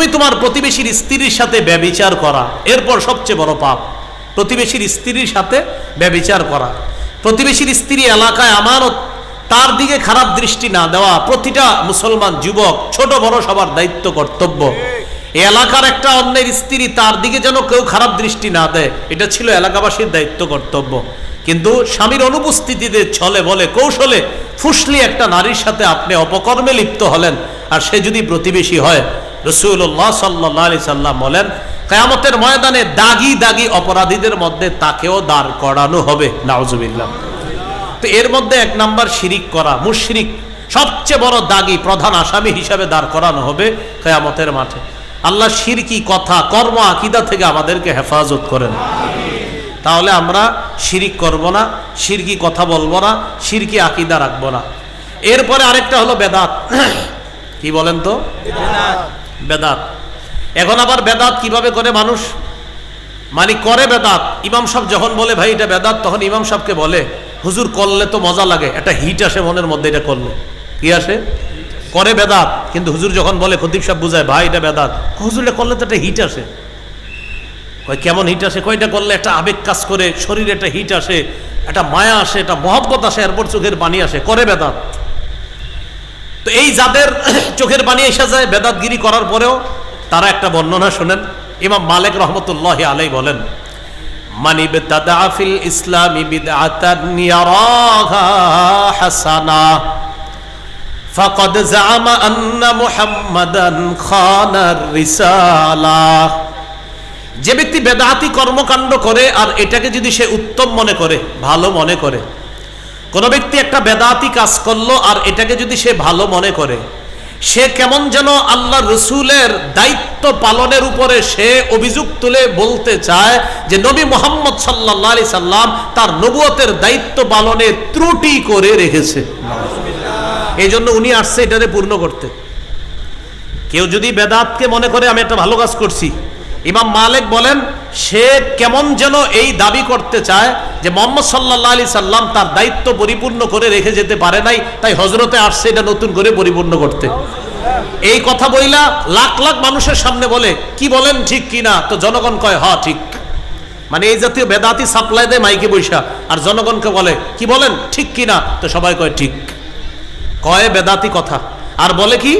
তুমি তোমার প্রতিবেশীর স্ত্রীর সাথে ব্যবিচার করা। এরপর সবচেয়ে বড় পাপ, প্রতিবেশীর স্ত্রীর সাথে ব্যবিচার করা। প্রতিবেশীর স্ত্রী এলাকায় আমানত, তার দিকে খারাপ দৃষ্টি না দেওয়া প্রতিটা মুসলমান যুবক ছোট বড় সবার দায়িত্ব কর্তব্য। এলাকার একটা অন্যের স্ত্রী তার দিকে যেন কেউ খারাপ দৃষ্টি না দেয়, এটা ছিল এলাকাবাসীর দায়িত্ব কর্তব্য। কিন্তু স্বামীর অনুপস্থিতিতে ছলে বলে কৌশলে ফুসলি একটা নারীর সাথে আপনি অপকর্মে লিপ্ত হলেন, আর সে যদি প্রতিবেশী হয় রসুল্লাহ সাল্লাহ আলি সাল্লাম বলেন, কেয়ামতের ময়দানে দাগি দাগি অপরাধীদের মধ্যে তাকেও দাঁড় করানো হবে। নাওজুবিল্লাহ তো এর মধ্যে এক নাম্বার শিরিক করা, মুশরিক সবচেয়ে বড় দাগি প্রধান আসামি হিসাবে দাঁড় করানো হবে কেয়ামতের মাঠে। আল্লাহ শিরকি কথা, কর্ম, আকিদা থেকে আমাদেরকে হেফাজত করেন। তাহলে আমরা শিরিক করব না, শিরকি কথা বলব না, শিরকি আকিদা রাখব না। এরপরে আরেকটা হলো বেদাত। কি বলেন তো? বেদাত। এখন আবার বেদাত কীভাবে করে মানুষ? মানে করে বেদাত। ইমাম সাহেব যখন বলে, ভাই, এটা বেদাত, তখন ইমাম সাহেবকে বলে, হুজুর, করলে তো মজা লাগে। একটা হিট আসে মনের মধ্যে, এটা করলে। কি আসে? করে বেদাত। কিন্তু হুজুর যখন বলে, খতিব সাহেব বুঝায়, ভাই, এটা বেদাত। হুজুর, এটা করলে তো একটা হিট আসে। কয়, কেমন হিট আসে? কয়টা করলে একটা আবেগ কাজ করে, শরীরে একটা হিট আসে, একটা মায়া আসে, একটা মহব্বত আসে, এরপর চোখের পানি আসে। করে বেদাত। তো এই যাদের চোখের পানি এসে যায় বেদাতগিরি করার পরেও, তারা একটা বর্ণনা শোনেন। ইমাম মালিক রহমতুল্লাহ আলাই বলেন, মানি বেদাদা ফিল ইসলামি হাসানা, ফাকাদ জামা আন্না মুহাম্মাদান খানার রিসালাহ যে ব্যক্তি বেদাতি কর্মকাণ্ড করে আর এটাকে যদি সে উত্তম মনে করে, ভালো মনে করে কোন ব্যক্তি একটা বেদাতি কাজ করল আর এটাকে যদি সে ভালো মনে করে, সে কেমন যেন আল্লাহ রসুলের দায়িত্ব পালনের উপরে সে অভিযোগ তুলে বলতে চায় যে নবী মোহাম্মদ সাল্লাহ সাল্লাম তার নবুয়তের দায়িত্ব পালনে ত্রুটি করে রেখেছে। এই জন্য উনি আসছে এটারে পূর্ণ করতে। কেউ যদি বেদাতকে মনে করে, আমি একটা ভালো কাজ করছি। ইমাম মালিক বলেন সে কেমন যেন এই দাবি করতে চায় যে মোহাম্মদ সাল্লাহ আলি সাল্লাম তার দায়িত্ব পরিপূর্ণ করে রেখে যেতে পারে নাই, তাই হজরতে আসছে এটা নতুন করে পরিপূর্ণ করতে। এই কথা বইলা লাখ লাখ মানুষের সামনে বলে, কি বলেন, ঠিক কি না? তো জনগণ কয় হ ঠিক। মানে এই জাতীয় বেদাতি সাপ্লাই দেয় মাইকে বৈশা আর জনগণকে বলে, কি বলেন, ঠিক কি না? তো সবাই কয়, ঠিক। কয় বেদাতি কথা। আর বলে কি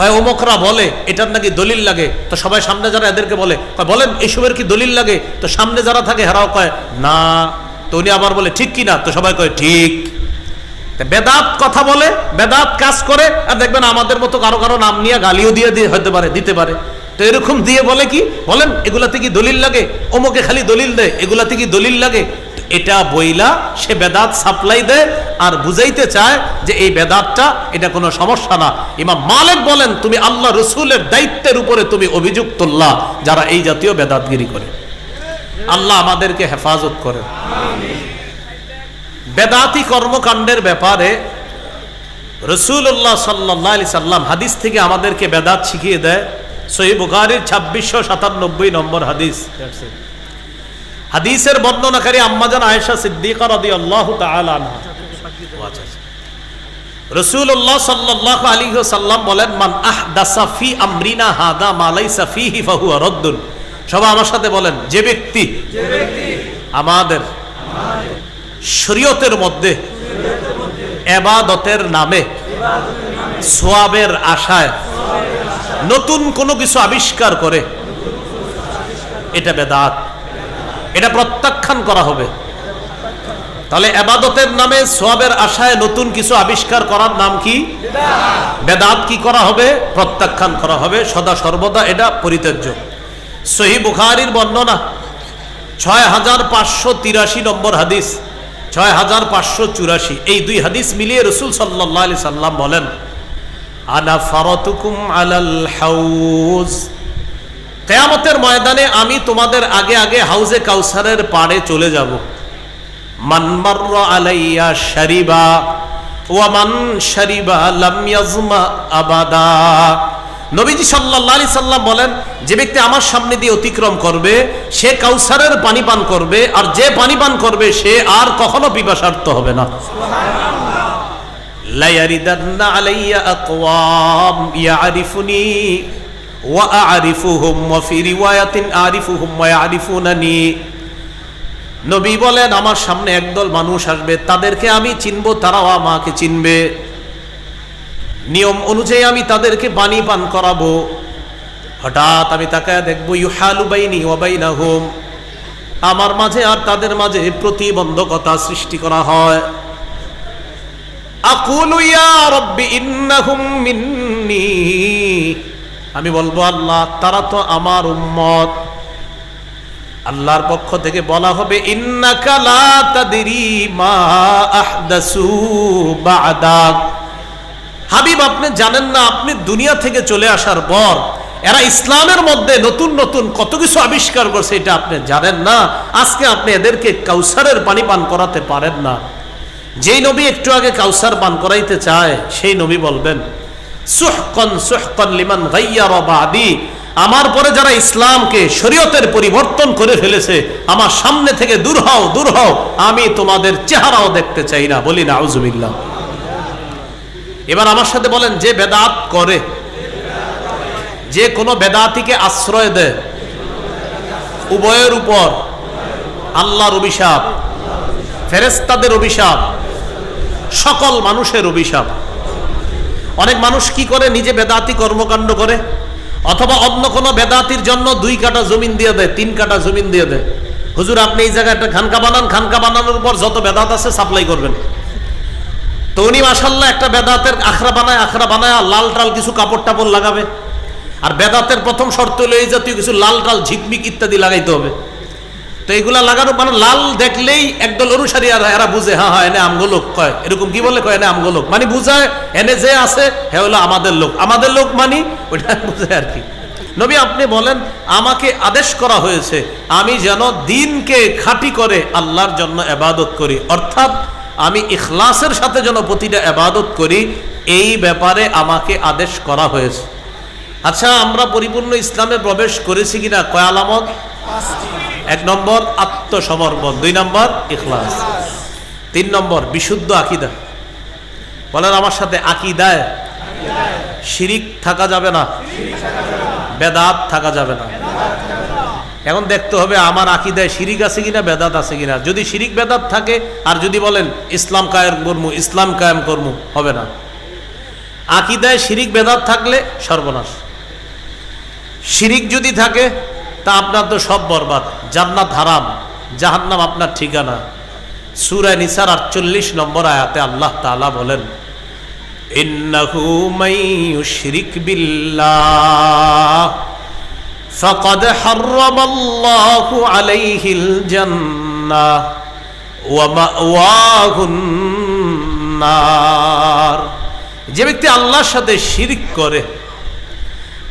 কয় অমকরা বলে, এটার নাকি দলিল লাগে? তো সবাই সামনে যারা এদেরকে বলে, কয়, বলেন এইসবের কি দলিল লাগে? তো সামনে যারা থাকে, হেরাও কয়, না। তো উনি আবার বলে, ঠিক কি না? তো সবাই কয়, ঠিক। বেদাত কথা বলে, বেদাত কাজ করে, আর দেখবেন আমাদের মতো কারও কারও নাম নিয়ে গালিও দিয়ে দিয়ে হতে পারে, দিতে পারে। তো এরকম দিয়ে বলে কি? বলেন, এগুলাতে কি দলিল লাগে? অমুকে খালি দলিল দেয়, এগুলাতে কি দলিল লাগে? এটা বইলা সে বেদাত সাপ্লাই দেয় আর বুঝাইতে চায় যে এই বেদাতটা, এটা কোনো সমস্যা না। ইমাম মালিক বলেন, তুমি আল্লাহ রসুলের দায়িত্বের উপরে তুমি অভিযোগ তুললা যারা এই জাতীয় বেদাতগিরি করে। আল্লাহ আমাদেরকে হেফাজত করে বেদাতি কর্মকাণ্ডের ব্যাপারে রসুল্লাহ সাল্লাহ আলি সাল্লাম হাদিস থেকে আমাদেরকে বেদাত শিখিয়ে দেয়। সহি বুখারির ছাব্বিশশো সাতানব্বই নম্বর হাদিস। হাদিসের বর্ণনাকারী আম্মাজান আয়েশা সিদ্দিকা রাদি আল্লাহ রসুল্লাহ সাল্লাহ আলী সাল্লাম বলেন, মান আহ দাসাফি আমরিনা হাদা মালাই সাফিহি ফাহু রদ্দুন। সবাই আমার সাথে বলেন, যে ব্যক্তি আমাদের শরীয়তের মধ্যে এবাদতের নামে সোয়াবের আশায় নতুন কোনো কিছু আবিষ্কার করে, এটা বেদাত। এটা প্রত্যাখ্যান করা হবে। তাহলে এবাদতের নামে সোয়াবের আশায় নতুন কিছু আবিষ্কার করার নাম কি? বেদাত কি করা হবে? প্রত্যাখ্যান করা হবে। সদা সর্বদা এটা পরিত্যাজ্য। সহি বুখারির বর্ণনা ছয় হাজার পাঁচশো তিরাশি নম্বর হাদিস ছয় হাজার পাঁচশো চুরাশি। এই দুই হাদিস মিলিয়ে রসুল সাল্লাহ আলি সাল্লাম বলেন, আনা ফারতুকুম আলাল হাউজ। কেয়ামতের ময়দানে আমি তোমাদের আগে আগে হাউজে কাউসারের পাড়ে চলে যাব। মানমার আলাইয়া শারিবা ওয়ামান শারিবা লাম ইয়াজমা আবাদা। নবীজি সাল্লাহ সাল্লাম বলেন, যে ব্যক্তি আমার সামনে দিয়ে অতিক্রম করবে, সে কাউসারের পানি পান করবে, আর যে পানি পান করবে, সে আর কখনো পিপাসার্থ হবে না। লায়ারিদান্না আলাইয়া আকওয়াম, ইয়ারিফুনি নবী বলেন, আমার সামনে একদল মানুষ আসবে, তাদেরকে আমি চিনব, তারাও আমাকে চিনবে। নিয়ম অনুযায়ী আমি তাদেরকে পানি পান করাবো। হঠাৎ আমি তাকে দেখব, ইউহালু বাইনি ওয়াবাইনাহুম আমার মাঝে আর তাদের মাঝে প্রতিবন্ধকতা সৃষ্টি করা হয়। আকুলু রব্বি ইন্নাহুম মিন্নি। আমি বলব, আল্লাহ, তারা তো আমার উম্মত। আল্লাহর পক্ষ থেকে বলা হবে হাবিব, আপনি জানেন না, আপনি দুনিয়া থেকে চলে আসার পর এরা ইসলামের মধ্যে নতুন নতুন কত কিছু আবিষ্কার করছে, এটা আপনি জানেন না। আজকে আপনি এদেরকে কাউসারের পানি পান করাতে পারেন না। যেই নবী একটু আগে কাউসার পান করাইতে চায়, সেই নবী বলবেন আমার পরে যারা ইসলামকে শরীয়তের পরিবর্তন করে ফেলেছে, আমার সামনে থেকে দূর হও দূর হও, আমি তোমাদের চেহারাও দেখতে চাই না, বলি না আউজুবিল্লাহ এবার আমার সাথে বলেন, যে বেদাত করে, যে কোনো বেদাতিকে আশ্রয় দেয়, উভয়ের উপর আল্লাহর অভিশাপ ফেরেস্তাদের অভিশাপ, সকল মানুষের অভিশাপ। অনেক মানুষ কি করে? নিজে বেদাতি কর্মকাণ্ড করে। অথবা অন্য কোনো বেদাতির জন্য দুই কাটা জমিন দিয়ে দেয়, তিন কাটা জমিন দিয়ে দেয়। হুজুর, আপনি এই জায়গায় একটা খানকা বানান, খানকা বানানোর পর যত বেদাত আছে সাপ্লাই করবেন। তো উনি মাসাল্লাহ একটা বেদাতের আখড়া বানায় আখড়া বানায় লাল টাল কিছু কাপড় টাপড় লাগাবে। আর বেদাতের প্রথম শর্ত হলো এই জাতীয় কিছু লাল টাল, ঝিকমিক ইত্যাদি লাগাইতে হবে। তো এগুলা লাগানো মানে লাল দেখলেই একদল অনুসারী আর এরা বুঝে হ্যাঁ হ্যাঁ এনে আমগো লোক কয়। এরকম কি বলে কয়, এনে আমগো লোক? মানে বুঝায়, এনে যে আছে, হে হলো আমাদের লোক। আমাদের লোক মানি ওইটা বুঝে আর কি। নবী, আপনি বলেন, আমাকে আদেশ করা হয়েছে, আমি যেন দিনকে খাঁটি করে আল্লাহর জন্য এবাদত করি। অর্থাৎ, আমি ইখলাসের সাথে যেন প্রতিটা এবাদত করি, এই ব্যাপারে আমাকে আদেশ করা হয়েছে। আচ্ছা আমরা পরিপূর্ণ ইসলামে প্রবেশ করেছি কিনা, কয় আলামত? এক নম্বর আত্মসমর্পণ, দুই নম্বর ইখলাস, তিন নম্বর বিশুদ্ধ আকিদা। বলেন, আমার সাথে আকিদায় শিরিক থাকা যাবে না, বেদাত থাকা যাবে না। এখন দেখতে হবে, আমার আকিদায় শিরিক আছে কিনা, বেদাত আছে কিনা? যদি শিরিক, বেদাত থাকে, আর যদি বলেন, ইসলাম কায়েম কর্মু, ইসলাম কায়েম কর্মু, হবে না। আকিদায় শিরিক, বেদাত থাকলে সর্বনাশ। শিরিক যদি থাকে তা আপনার তো সব বরবাদ জান্নাত হারাম জাহান্নাম আপনার ঠিকানা সুরা নিসার আটচল্লিশ নম্বর আয়াতে আল্লাহ তাআলা বলেন ইন্নাহু মাইয়ুশরিক বিল্লাহ فقد حرم الله عليه الجنة ومأواه النار যে ব্যক্তি আল্লাহর সাথে শিরিক করে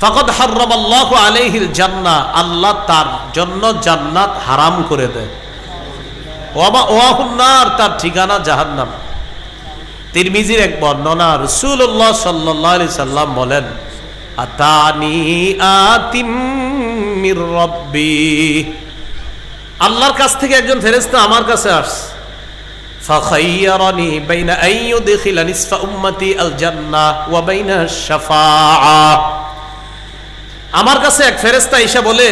ফাকদ হার্রাম আল্লাহ আলাইহিল জান্না আল্লাহ তার জন্য জান্নাত হারাম করে দেয় ওয়াবা ওয়াহুন্নার তার ঠিকানা জাহান্নাম তিরমিজির এক বর্ণনা রসুল্লাহ সাল্লাহ আলি সাল্লাম বলেন আতানি আতিম মির রব্বি আল্লাহর কাছ থেকে একজন ফেরেশতা আমার কাছে আসছে فخيرني بين أن يدخل نصف أمتي الجنة وبين الشفاعة আমার কাছে এক ফেরেস্তা এসে বলে,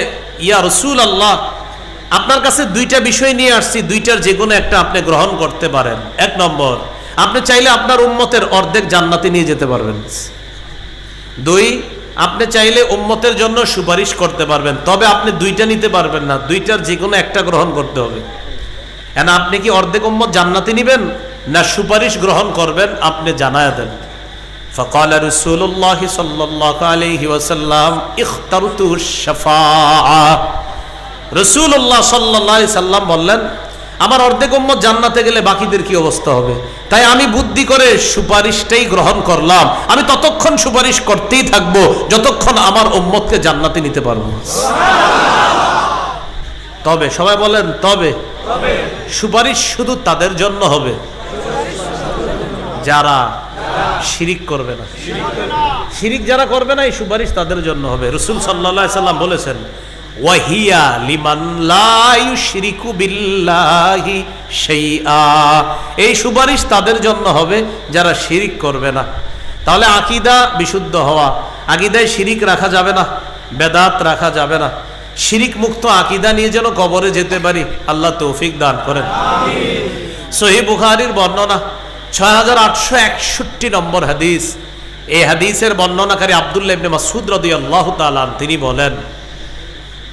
ইয়া রসুল আল্লাহ আপনার কাছে দুইটা বিষয় নিয়ে আসছি, দুইটার যে কোনো একটা আপনি গ্রহণ করতে পারেন। এক নম্বর, আপনি চাইলে আপনার উম্মতের অর্ধেক জান্নাতে নিয়ে যেতে পারবেন। দুই, আপনি চাইলে উম্মতের জন্য সুপারিশ করতে পারবেন, তবে আপনি দুইটা নিতে পারবেন না, দুইটার যে কোনো একটা গ্রহণ করতে হবে। কেন, আপনি কি অর্ধেক উম্মত জান্নাতে নিবেন, না সুপারিশ গ্রহণ করবেন, আপনি জানায় দেন। فقال رسول الله صلى الله عليه وسلم اخترت الشفاعة রসুল্লাহ সাল্লাহ সাল্লাম বললেন আমার অর্ধেক উম্মত জান্নাতে গেলে বাকিদের কি অবস্থা হবে তাই আমি বুদ্ধি করে সুপারিশটাই গ্রহণ করলাম আমি ততক্ষণ সুপারিশ করতেই থাকবো যতক্ষণ আমার উম্মতকে জান্নাতে নিতে পারবো তবে সবাই বলেন তবে সুপারিশ শুধু তাদের জন্য হবে যারা শিরিক করবে না। শিরিক যারা করবে না, এই সুপারিশ তাদের জন্য হবে। রসুল সাল্লাহ সাল্লাম বলেছেন, ওয়াহিয়া লিমান লা ইউশরিকু বিল্লাহি এই সুপারিশ তাদের জন্য হবে, যারা শিরিক করবে না। তাহলে আকিদা বিশুদ্ধ হওয়া, আকিদায় শিরিক রাখা যাবে না, বেদাত রাখা যাবে না। শিরিক মুক্ত আকিদা নিয়ে যেন কবরে যেতে পারি, আল্লাহ তৌফিক দান করেন। সহি বুখারির বর্ণনা ছয় হাজার আটশো একষট্টি নম্বর হাদিস এই হাদিসের বর্ণনাকারী আব্দুল্লাহ ইবনে মাসুদ রাদিয়াল্লাহু তাআলা আনহু তিনি বলেন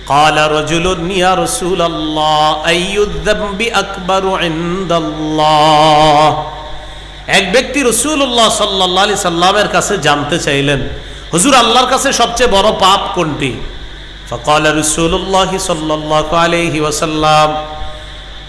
قال رجل يا رسول الله أي الذنب أكبر عند الله এক ব্যক্তি রসুল্লাহ সাল্লাহ আলি সাল্লামের কাছে জানতে চাইলেন হুজুর আল্লাহর কাছে সবচেয়ে বড় পাপ কোনটি فقال رسول الله صلى الله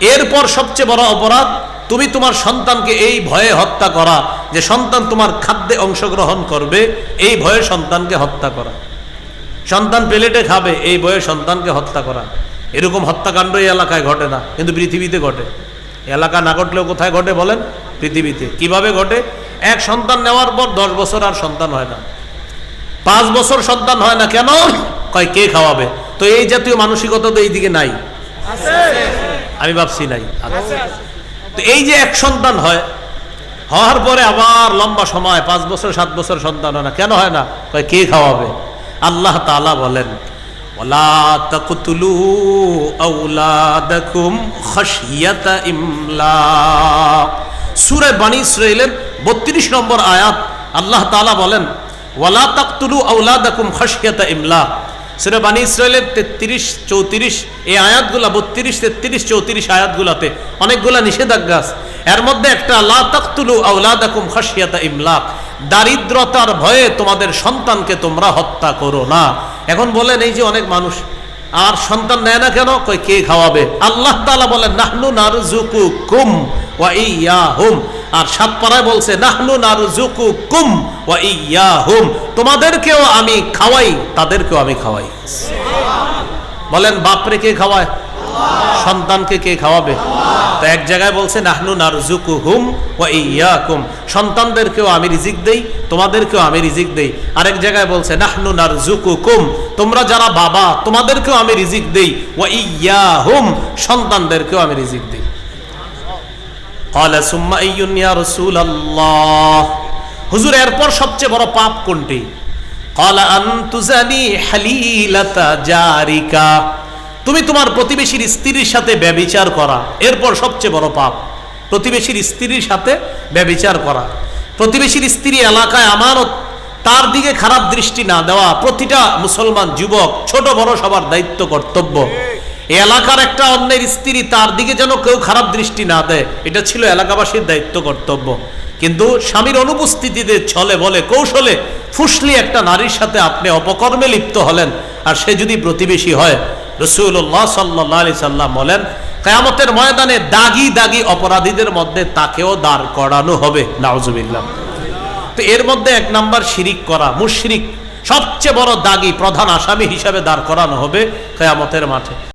এরপর সবচেয়ে বড় অপরাধ, তুমি তোমার সন্তানকে এই ভয়ে হত্যা করা, যে সন্তান তোমার খাদ্যে অংশগ্রহণ করবে, এই ভয়ে সন্তানকে হত্যা করা। সন্তান প্লেটে খাবে, এই ভয়ে সন্তানকে হত্যা করা। এরকম হত্যাকাণ্ড এই এলাকায় ঘটে না, কিন্তু পৃথিবীতে ঘটে। এলাকা না ঘটলেও কোথায় ঘটে বলেন? পৃথিবীতে। কীভাবে ঘটে? এক সন্তান নেওয়ার পর দশ বছর আর সন্তান হয় না। পাঁচ বছর সন্তান হয় না কেন? কয়, কে খাওয়াবে? তো এই জাতীয় মানসিকতা তো এইদিকে নাই। আমি ভাবছি নাই। তো এই যে এক সন্তান হয়, হওয়ার পরে আবার লম্বা সময়, পাঁচ বছর, সাত বছর সন্তান হয় না। কেন হয় না? কয়, কে খাওয়াবে? আল্লাহ তাআলা বলেন সূরা বানী ইসরাঈলের 32 নম্বর আয়াত আল্লাহ তাআলা বলেন, ওয়ালা তাকতুলু আউলাদাকুম খাশিয়াতা ইমলাক সূরা বানী ইসরাঈলের 33 34 এই আয়াতগুলা 32 33 34 আয়াতগুলাতে অনেকগুলা নিষেধাজ্ঞা আছে। এর মধ্যে একটা, লা তাকতুলু আউলাদাকুম খাশিয়াতা ইমলাক দারিদ্রতার ভয়ে তোমাদের সন্তানকে তোমরা হত্যা করো না। এখন বলেন, এই যে অনেক মানুষ, আর সন্তান নেয় না কেন? কই কে খাওয়াবে? আল্লাহ তাআলা বলেন, নাহনু নারজুকু কুম ওয়া ইয়াহুম আর সাত পাড়ায় বলছে, নাহনু নারজুকু কুম ওয়া ইয়াহুম। তোমাদেরকেও আমি খাওয়াই, তাদেরকেও আমি খাওয়াই। বলেন, বাপরে কে খাওয়ায়? সন্তানকে কে খাওয়াবে? তো এক জায়গায় বলছে, নাহনু নারজুকু হুম ওয়া ইয়াকুম। সন্তানদেরকেও আমি রিজিক দেই, তোমাদেরকেও আমি রিজিক দেই। আরেক জায়গায় বলছে, নাহনু নারজুকু কুম তোমরা যারা বাবা, তোমাদেরকেও আমি রিজিক দেই। ওয়া ইয়াহুম, সন্তানদেরকেও আমি রিজিক দেই। কলা সুম্মা রসুল আল্লাহ হুজুর, এরপর সবচেয়ে বড় পাপ কোনটি? কলা আন্তুজানি হালিলাতা জারিকা তুমি তোমার প্রতিবেশীর স্ত্রীর সাথে ব্যবিচার করা। এরপর সবচেয়ে বড় পাপ, প্রতিবেশীর স্ত্রীর সাথে ব্যবিচার করা। প্রতিবেশীর স্ত্রী এলাকায় আমানত, তার দিকে খারাপ দৃষ্টি না দেওয়া। প্রতিটা মুসলমান যুবক, ছোট বড় সবার দায়িত্ব, কর্তব্য। এলাকার একটা অন্যের স্ত্রী তার দিকে যেন কেউ খারাপ দৃষ্টি না দেয়। এটা ছিল এলাকাবাসীর দায়িত্ব, কর্তব্য। কিন্তু স্বামীর অনুপস্থিতিতে ছলে বলে কৌশলে ফুসলি একটা নারীর সাথে আপনি অপকর্মে লিপ্ত হলেন আর সে যদি প্রতিবেশী হয় রসুল্লাহ সাল্লাহ সাল্লাম বলেন, কেয়ামতের ময়দানে দাগি দাগি অপরাধীদের মধ্যে তাকেও দাঁড় করানো হবে। নাওজুবিল্লাহ তো এর মধ্যে এক নাম্বার শিরিক করা, মুশরিক সবচেয়ে বড় দাগি প্রধান আসামি হিসাবে দাঁড় করানো হবে কেয়ামতের মাঠে।